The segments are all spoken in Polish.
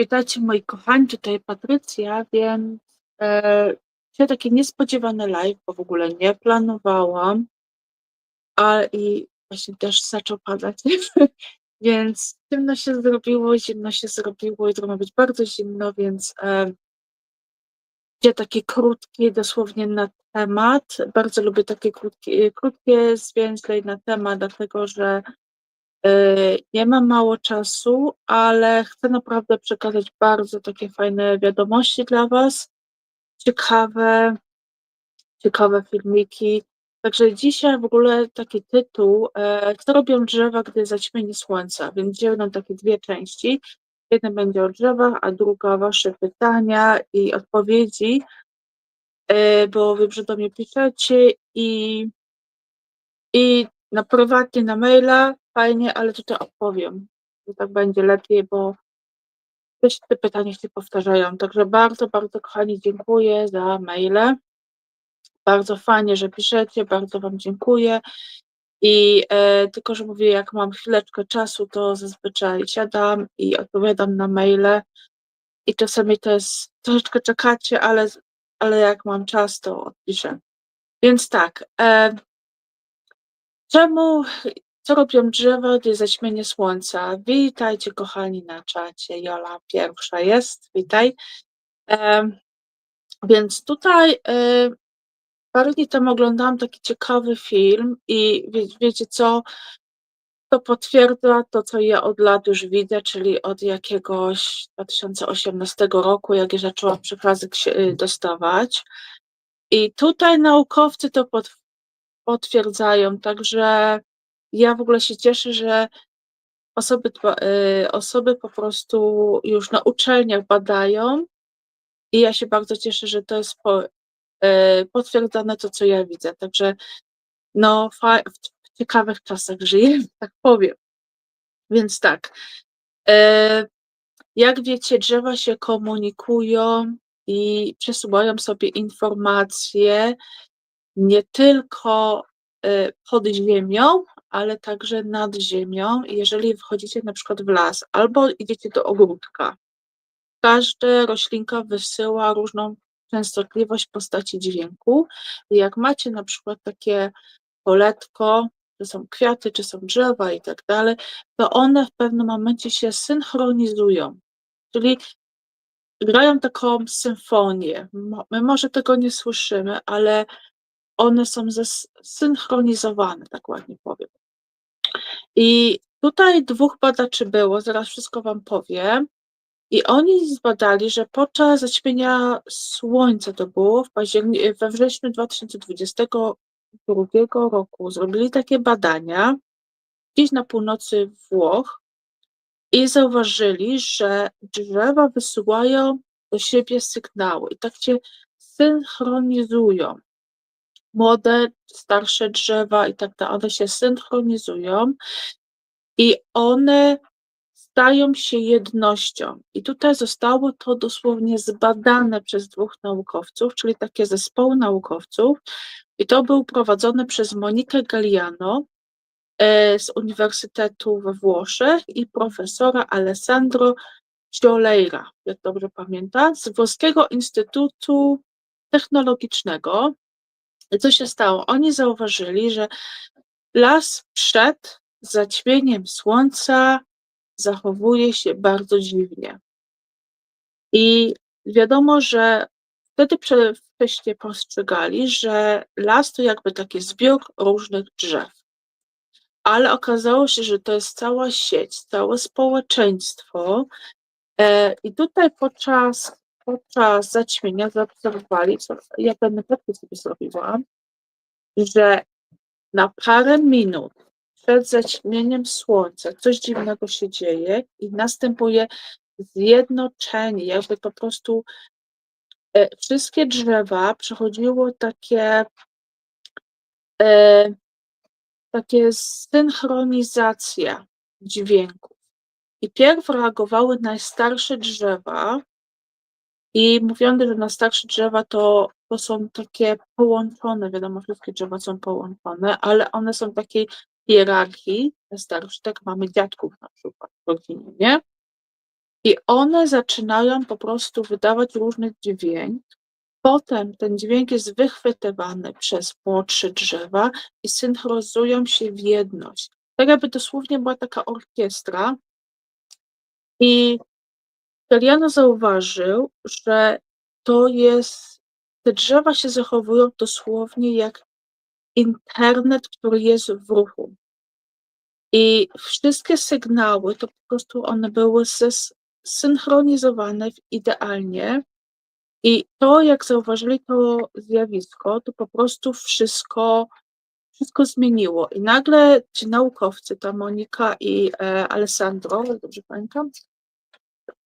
Witajcie moi kochani, tutaj Patrycja, więc e, taki niespodziewany live, bo w ogóle nie planowałam, a i właśnie też zaczął padać, więc ciemno się zrobiło, zimno się zrobiło, jutro ma być bardzo zimno, więc e, będzie takie krótkie, dosłownie na temat. Bardzo lubię takie krótkie, krótkie zwięźle na temat, dlatego że Y, nie mam mało czasu, ale chcę naprawdę przekazać bardzo takie fajne wiadomości dla Was, ciekawe, ciekawe filmiki. Także dzisiaj w ogóle taki tytuł, e, co robią drzewa, gdy zaćmienie słońca, więc dzisiaj będą takie dwie części. Jedna będzie o drzewach, a druga Wasze pytania i odpowiedzi, e, bo Wy do mnie piszecie i, i na prywatnie, na maila, fajnie, ale tutaj odpowiem, że tak będzie lepiej, bo też te pytania się powtarzają. Także bardzo, bardzo kochani, dziękuję za maile. Bardzo fajnie, że piszecie, bardzo Wam dziękuję. I e, tylko, że mówię, jak mam chwileczkę czasu, to zazwyczaj siadam i odpowiadam na maile. I czasami to jest troszeczkę czekacie, ale, ale jak mam czas, to odpiszę. Więc tak. E, czemu co robią drzewa, gdy zaćmienie słońca? Witajcie kochani na czacie. Jola pierwsza jest, witaj. E, więc tutaj e, parę dni temu oglądałam taki ciekawy film i wie, wiecie co, to potwierdza to, co ja od lat już widzę, czyli od jakiegoś 2018 roku, jak ja zaczęłam przekazy dostawać. I tutaj naukowcy to pot, potwierdzają, także ja w ogóle się cieszę, że osoby, y, osoby po prostu już na uczelniach badają i ja się bardzo cieszę, że to jest y, potwierdzone to, co ja widzę. Także no, w ciekawych czasach żyjemy, tak powiem. Więc tak. Y, jak wiecie, drzewa się komunikują i przesyłają sobie informacje nie tylko pod ziemią, ale także nad ziemią, jeżeli wchodzicie na przykład w las albo idziecie do ogródka. Każda roślinka wysyła różną częstotliwość postaci dźwięku. I jak macie na przykład takie poletko, czy są kwiaty, czy są drzewa i tak dalej, to one w pewnym momencie się synchronizują. Czyli grają taką symfonię. My może tego nie słyszymy, ale one są zsynchronizowane, tak ładnie powiem. I tutaj dwóch badaczy było, zaraz wszystko Wam powiem. I oni zbadali, że podczas zaćmienia słońca to było w październiku, we wrześniu 2022 roku, zrobili takie badania gdzieś na północy Włoch i zauważyli, że drzewa wysyłają do siebie sygnały i tak się synchronizują. Młode, starsze drzewa i tak dalej, one się synchronizują i one stają się jednością. I tutaj zostało to dosłownie zbadane przez dwóch naukowców, czyli takie zespoły naukowców, i to był prowadzone przez Monikę Galliano e, z Uniwersytetu we Włoszech i profesora Alessandro Gioleira, jak dobrze pamiętam, z Włoskiego Instytutu Technologicznego. Co się stało? Oni zauważyli, że las przed zaćmieniem słońca zachowuje się bardzo dziwnie. I wiadomo, że wtedy wcześniej postrzegali, że las to jakby taki zbiór różnych drzew. Ale okazało się, że to jest cała sieć, całe społeczeństwo. E, I tutaj podczas, podczas zaćmienia zaobserwowali, co ja ten notatki sobie zrobiłam, że na parę minut przed zaćmieniem słońca coś dziwnego się dzieje i następuje zjednoczenie, jakby po prostu e, wszystkie drzewa przechodziło takie e, takie synchronizacja dźwięków. I pierw reagowały najstarsze drzewa i mówiono, że najstarsze drzewa to, to są takie połączone, wiadomo, wszystkie drzewa są połączone, ale one są takiej hierarchii starszych, tak mamy dziadków na przykład w rodzinie, nie? i one zaczynają po prostu wydawać różny dźwięk. Potem ten dźwięk jest wychwytywany przez młodsze drzewa i synchronizują się w jedność. Tak jakby dosłownie była taka orkiestra. I Galiano zauważył, że to jest, te drzewa się zachowują dosłownie jak internet, który jest w ruchu. I wszystkie sygnały, to po prostu one były zsynchronizowane idealnie. I to, jak zauważyli to zjawisko, to po prostu wszystko, wszystko zmieniło. I nagle ci naukowcy, ta Monika i e, Alessandro, dobrze pamiętam,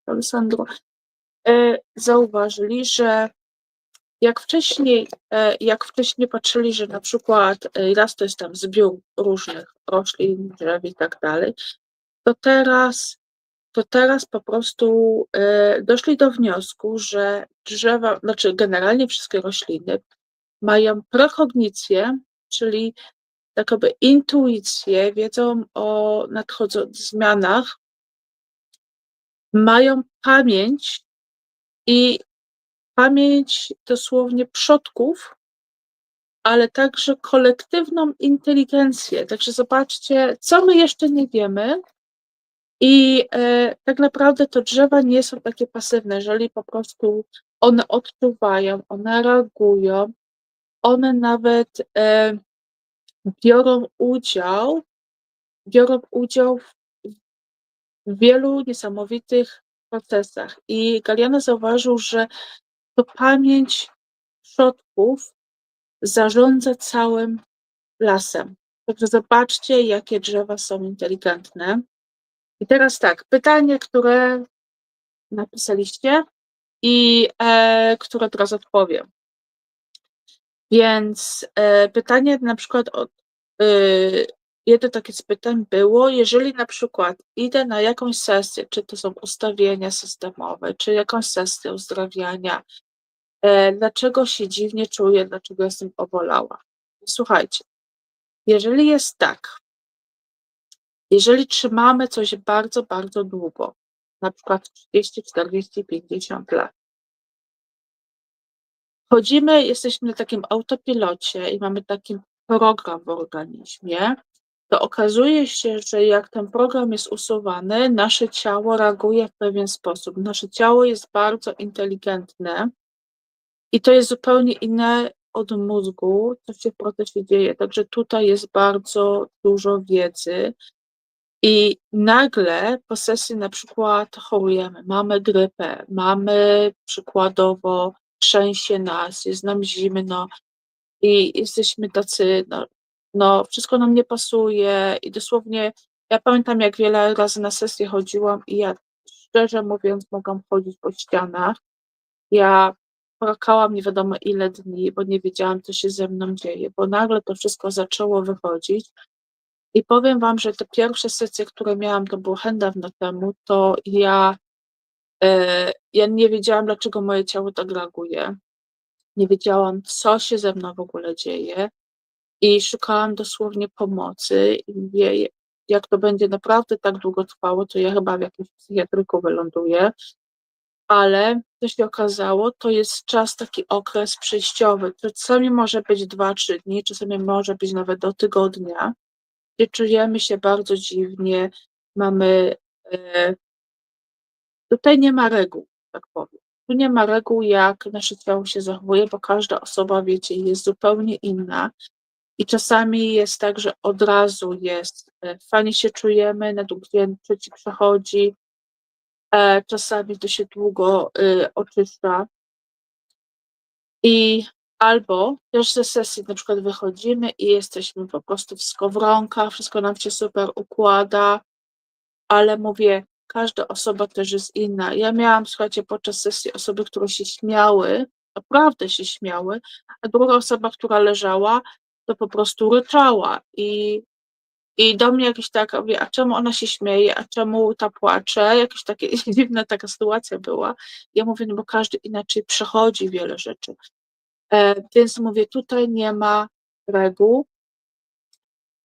Alessandro, e, zauważyli, że jak wcześniej, e, jak wcześniej patrzyli, że na przykład e, raz to jest tam zbiór różnych roślin, drzew i tak dalej, to teraz, to teraz po prostu doszli do wniosku, że drzewa, znaczy generalnie wszystkie rośliny mają prekognicję, czyli tak jakby intuicję, wiedzą o nadchodzących zmianach, mają pamięć i pamięć dosłownie przodków, ale także kolektywną inteligencję. Także zobaczcie, co my jeszcze nie wiemy. I e, tak naprawdę to drzewa nie są takie pasywne, jeżeli po prostu one odczuwają, one reagują, one nawet e, biorą udział, biorą udział w, w wielu niesamowitych procesach. I Galiano zauważył, że to pamięć przodków zarządza całym lasem. Także zobaczcie, jakie drzewa są inteligentne. I teraz tak, pytanie, które napisaliście i e, które teraz odpowiem. Więc e, pytanie na przykład od e, jedno takie z pytań było, jeżeli na przykład idę na jakąś sesję, czy to są ustawienia systemowe, czy jakąś sesję uzdrawiania, E, dlaczego się dziwnie czuję, dlaczego jestem obolała. Słuchajcie, jeżeli jest tak, jeżeli trzymamy coś bardzo, bardzo długo, na przykład 30, 40, 50 lat, chodzimy, jesteśmy na takim autopilocie i mamy taki program w organizmie, to okazuje się, że jak ten program jest usuwany, nasze ciało reaguje w pewien sposób. Nasze ciało jest bardzo inteligentne i to jest zupełnie inne od mózgu, co się w procesie dzieje. Także tutaj jest bardzo dużo wiedzy. I nagle po sesji na przykład chorujemy, mamy grypę, mamy przykładowo trzęsie nas, jest nam zimno i jesteśmy tacy, no, no wszystko nam nie pasuje i dosłownie ja pamiętam jak wiele razy na sesję chodziłam i ja szczerze mówiąc mogłam chodzić po ścianach. Ja płakałam nie wiadomo ile dni, bo nie wiedziałam, co się ze mną dzieje, bo nagle to wszystko zaczęło wychodzić. I powiem Wam, że te pierwsze sesje, które miałam, to było dawno temu, to ja, e, ja nie wiedziałam, dlaczego moje ciało tak reaguje. Nie wiedziałam, co się ze mną w ogóle dzieje. I szukałam dosłownie pomocy i jak to będzie naprawdę tak długo trwało, to ja chyba w jakimś psychiatryku wyląduję ale co się okazało, to jest czas, taki okres przejściowy. Czasami może być 2-3 dni, czasami może być nawet do tygodnia, gdzie czujemy się bardzo dziwnie, mamy. E, tutaj nie ma reguł, tak powiem. Tu nie ma reguł, jak nasze ciało się zachowuje, bo każda osoba, wiecie, jest zupełnie inna. I czasami jest tak, że od razu jest, e, fajnie się czujemy, na długi dzień trzeci przechodzi, E, czasami to się długo y, oczyszcza. I albo też ze sesji na przykład wychodzimy i jesteśmy po prostu w skowronkach, wszystko nam się super układa, ale mówię, każda osoba też jest inna. Ja miałam, słuchajcie, podczas sesji osoby, które się śmiały, naprawdę się śmiały, a druga osoba, która leżała, to po prostu ryczała i i do mnie jakieś tak, mówię, a czemu ona się śmieje, a czemu ta płacze? Jakaś taka dziwna taka sytuacja była. Ja mówię, no bo każdy inaczej przechodzi wiele rzeczy. E, więc mówię, tutaj nie ma reguł.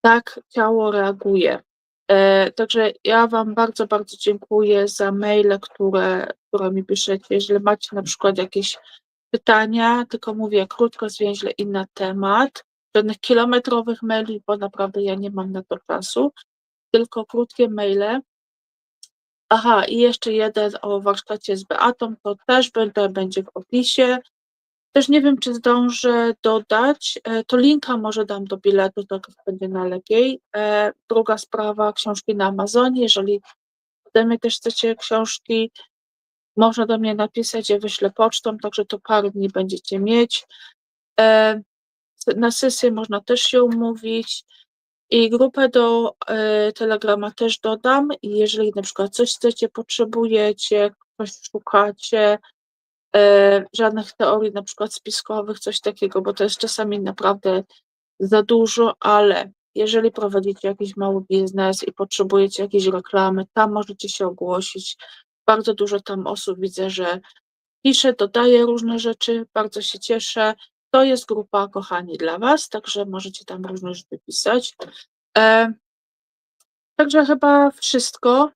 Tak ciało reaguje. E, także ja Wam bardzo, bardzo dziękuję za maile, które, które mi piszecie. Jeżeli macie na przykład jakieś pytania, tylko mówię krótko, zwięźle i na temat, żadnych kilometrowych maili, bo naprawdę ja nie mam na to czasu, tylko krótkie maile. Aha, i jeszcze jeden o warsztacie z Beatą, to też będę, będzie w opisie. Też nie wiem, czy zdążę dodać, e, to linka może dam do biletu, tak będzie najlepiej. E, druga sprawa, książki na Amazonie, jeżeli ode mnie też chcecie książki, można do mnie napisać, ja wyślę pocztą, także to parę dni będziecie mieć. E, na sesję można też się umówić i grupę do Telegrama też dodam i jeżeli na przykład coś chcecie, potrzebujecie, coś szukacie, E, żadnych teorii na przykład spiskowych, coś takiego, bo to jest czasami naprawdę za dużo, ale jeżeli prowadzicie jakiś mały biznes i potrzebujecie jakiejś reklamy, tam możecie się ogłosić. Bardzo dużo tam osób widzę, że pisze, dodaje różne rzeczy, bardzo się cieszę. To jest grupa kochani dla Was, także możecie tam różne rzeczy pisać. E, także chyba wszystko.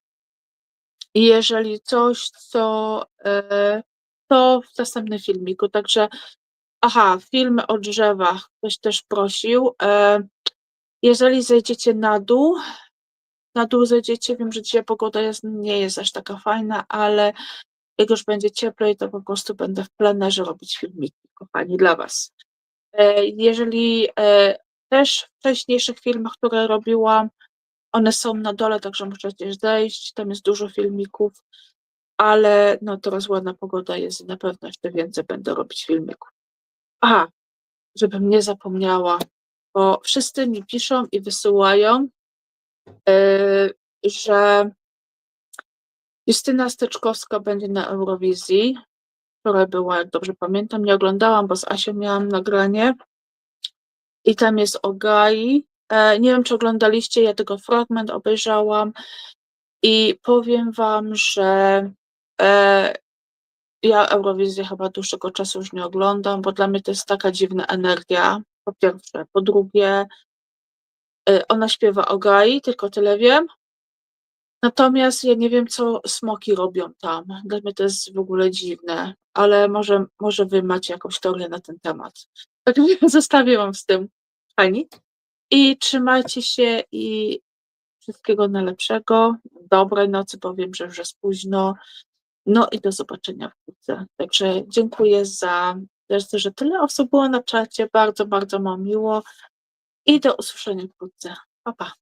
Jeżeli coś, co e, to w następnym filmiku. Także, aha, filmy o drzewach ktoś też prosił. E, jeżeli zejdziecie na dół, na dół zejdziecie, wiem, że dzisiaj pogoda jest, nie jest aż taka fajna, ale jak już będzie cieplej, to po prostu będę w plenerze robić filmiki, kochani, dla Was. E, jeżeli e, też w wcześniejszych filmach, które robiłam, one są na dole, także możecie zejść, tam jest dużo filmików ale no teraz ładna pogoda jest i na pewno jeszcze więcej będę robić filmików. Aha, żebym nie zapomniała, bo wszyscy mi piszą i wysyłają, yy, że Justyna Steczkowska będzie na Eurowizji, która była, jak dobrze pamiętam, nie oglądałam, bo z Asią miałam nagranie i tam jest o Gai. E, nie wiem, czy oglądaliście, ja tego fragment obejrzałam i powiem wam, że E, ja Eurowizję chyba dłuższego czasu już nie oglądam, bo dla mnie to jest taka dziwna energia, po pierwsze. Po drugie, e, ona śpiewa o Gai, tylko tyle wiem. Natomiast ja nie wiem, co smoki robią tam. Dla mnie to jest w ogóle dziwne, ale może, może wy macie jakąś teorię na ten temat. Tak zostawię wam z tym. Fajnie. I trzymajcie się i wszystkiego najlepszego. Dobrej nocy, powiem, że już jest późno. No i do zobaczenia wkrótce. Także dziękuję za, że tyle osób było na czacie. Bardzo, bardzo mam miło i do usłyszenia wkrótce. Pa, pa.